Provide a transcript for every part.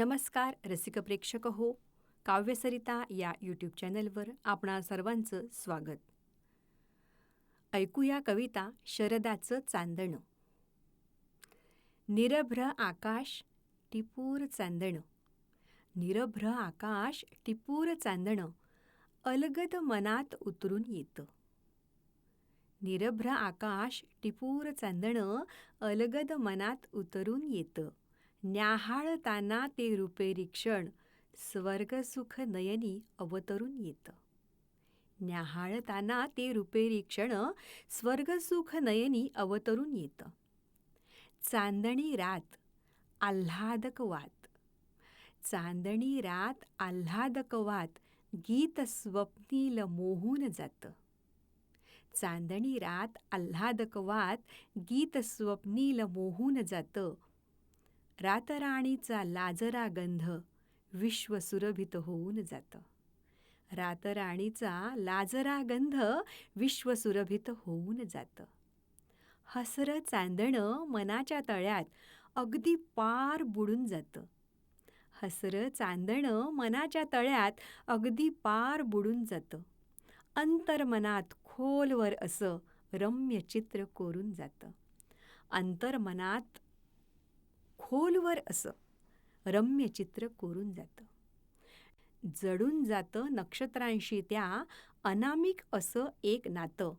नमस्कार रसिक प्रेक्षक हो. काव्यसरिता या यूट्यूब चॅनलवर आपणा सर्वांचं स्वागत. ऐकूया कविता शरदाचं चांदणं. निरभ्र आकाश टिपूर चांदणं. निरभ्र आकाश टिपूर चांदणं अलगद मनात उतरून येतं. निरभ्र आकाश टिपूर चांदणं अलगद मनात उतरून येतं. न्याहाळताना ते रुपेरी क्षण स्वर्गसुख नयनी अवतरून येतं. न्याहाळताना ते रुपेरी क्षण स्वर्गसुख नयनी अवतरून येतं. चांदणी रात आल्हादक वात. चांदणी रात आल्हादक वात गीत स्वप्नील मोहून जातं. चांदणी रात आल्हादक वात गीत स्वप्नील मोहून जातं. रातराणीचा लाजरा गंध विश्व सुरभित होऊन जातं. रातराणीचा लाजरा गंध विश्व सुरभित होऊन जातं. हसरं चांदणं मनाच्या तळ्यात अगदी पार बुडून जातं. हसरं चांदणं मनाच्या तळ्यात अगदी पार बुडून जातं. अंतर्मनात खोलवर असं रम्य चित्र कोरून जातं. अंतर्मनात खोलवर असं. रम्य चित्र कोरून जातं. जडून जातं नक्षत्रांशी त्या अनामिक असं एक नातं.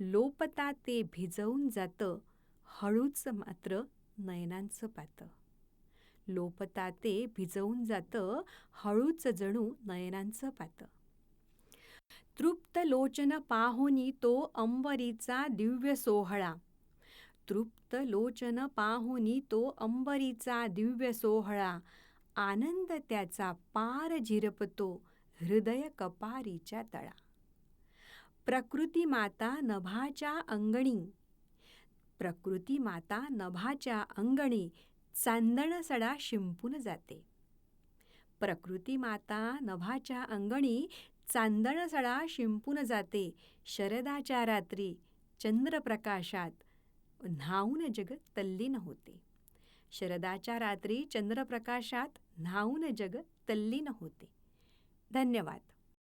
लोपता ते भिजवून जातं. हळूच मात्र नयनांचं पातं. लोपता ते भिजवून जातं. हळूच जणू नयनांचं पातं. तृप्त लोचन पाहुनी तो अंबरीचा दिव्य सोहळा. तृप्त लोचन पाहुनी तो अंबरीचा दिव्य सोहळा आनंद त्याचा पार झिरपतो हृदय कपारीच्या तळा. प्रकृती माता नभाच्या अंगणी प्रकृती माता नभाच्या अंगणी चांदण सडा शिंपून जाते. प्रकृती माता नभाच्या अंगणी चांदण सडा शिंपून जाते. शरदाच्या रात्री चंद्रप्रकाशात न्हाऊन जग तल्लीन होते. शरदाच्या रात्री चंद्रप्रकाशात न्हावून जग तल्लीन होते. धन्यवाद.